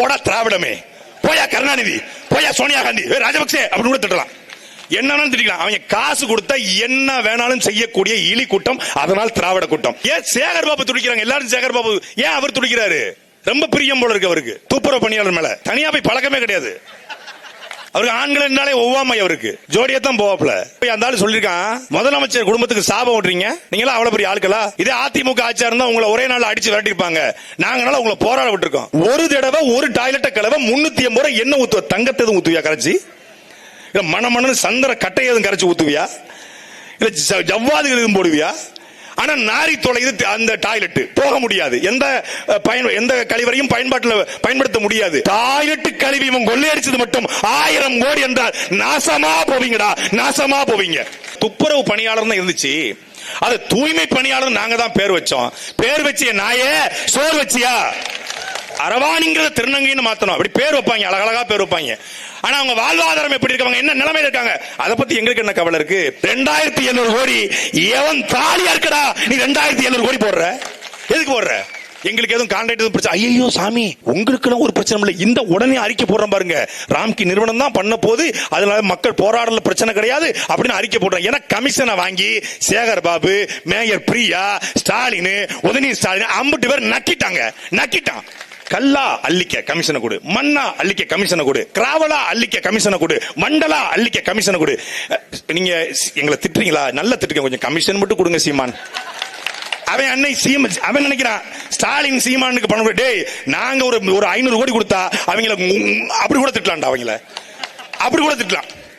போடா திராவிடமே. போயா கருணாநிதி போயா சோனியா காந்தி. ராஜபக்சே அப்படின்னு கூட திட்டலாம். என்னன்னு திட்டிக்கலாம். அவங்க காசு கொடுத்தா என்ன வேணாலும் செய்யக்கூடிய இலி கூட்டம் அதனால் திராவிட கூட்டம். ஏன் சேகர் பாபு துடிக்கிறாங்க? எல்லாரும் சேகர் பாபு. ஏன் அவர் துடிக்கிறாரு? ரொம்ப பிரியம் போல இருக்கு அவருக்கு. துப்புரவு பணியாளர் மேல. தனியா போய் பழக்கமே கிடையாது. அவருக்கு ஆண்கள் என்றாலே ஒவ்வாமை அவருக்கு. ஜோடியா தான் போவாப்ல போய் அந்த ஆள் சொல்லிருக்கான் முதலமைச்சர் குடும்பத்துக்கு சாபம் ஓட்டுறீங்க? நீங்களா அவ்வளவு பெரிய ஆட்களா? இதே அதிமுக ஆட்சியா இருந்தா உங்களை ஒரே நாள் அடிச்சு விரட்டிருப்பாங்க நாங்கனால உங்களை போராட விட்டுருக்கோம். ஒரு தடவை ஒரு டாய்லெட்டை கலவை முன்னூத்தி எண்பது ரூபாய் என்ன ஊத்துவ தங்கத்தை எதுவும் ஊத்துவியா கரைச்சி? இல்ல மன மணன்னு சந்திர கட்டை எதுவும் கரைச்சி ஊத்துவியா? இல்ல ஜ- ஜவ்வாதுகள் எதுவும் போடுவியா? ஆனா நாரி தொலைது அந்த டாய்லெட் போக முடியாது. எந்த பயன் எந்த கழிவறையும் பயன்பாட்டில் பயன்படுத்த முடியாது. டாய்லெட் கழிவு இவன் கொள்ளையடிச்சது மட்டும் ஆயிரம் கோடி என்றால் நாசமா போவீங்கடா நாசமா போவீங்க. துப்புரவு பணியாளர் தான் இருந்துச்சு. அது தூய்மை பணியாளர் நாங்க தான் பேர் வச்சோம். பேர் வச்சிய நாயே சோறு வச்சியா? அரவாணிங்கிறத திருநங்கைன்னு மாத்தணும். அப்படி பேர் வைப்பாங்க அழகழகா பேர் வைப்பாங்க. ஆனா அவங்க வாழ்வாதாரம் எப்படி இருக்காங்க என்ன நிலைமையில இருக்காங்க? அதை பத்தி எங்களுக்கு என்ன கவலை இருக்கு? ரெண்டாயிரத்தி எழுநூறு கோடி எவன் தாலியா இருக்கடா? நீ ரெண்டாயிரத்தி எழுநூறு கோடி போடுற? எதுக்கு போடுற? எங்களுக்கு எதுவும் கான்ட்ராக்ட் எதுவும் பிரச்சனை ஐயோ சாமி உங்களுக்கு ஒரு பிரச்சனை இல்லை. இந்த உடனே அறிக்கை போடுறோம் பாருங்க. ராம்கி நிறுவனம் தான் பண்ண போது அதனால மக்கள் போராடல பிரச்சனை கிடையாது அப்படின்னு அறிக்கை போடுறோம் ஏன்னா கமிஷனை வாங்கி சேகர் பாபு மேயர் பிரியா ஸ்டாலின் உதயநிதி ஸ்டாலின் ஐம்பது பேர் நக்கிட்டாங்க. நக்கிட்டான். கல்லா அள்ளிக்க கமிஷனை கொடு மண்ணா அள்ளிக்க கமிஷனை கொடு கிராவலா அள்ளிக்க கமிஷனை கொடு மண்டலா அள்ளிக்க கமிஷனை கொடு. நீங்க எங்களை திட்டுறீங்களா? நல்ல திட்டுங்க கொஞ்சம் கமிஷன் மட்டும் கொடுங்க சீமான். அவன் அன்னை சீம அவன் நினைக்கிறான் ஸ்டாலின் சீமானுக்கு பணம் டேய் நாங்க ஒரு ஒரு ஐநூறு கோடி கொடுத்தா அவங்கள அப்படி கூட திட்டலாம்டா அவங்கள. அப்படி கூட திட்டலாம்.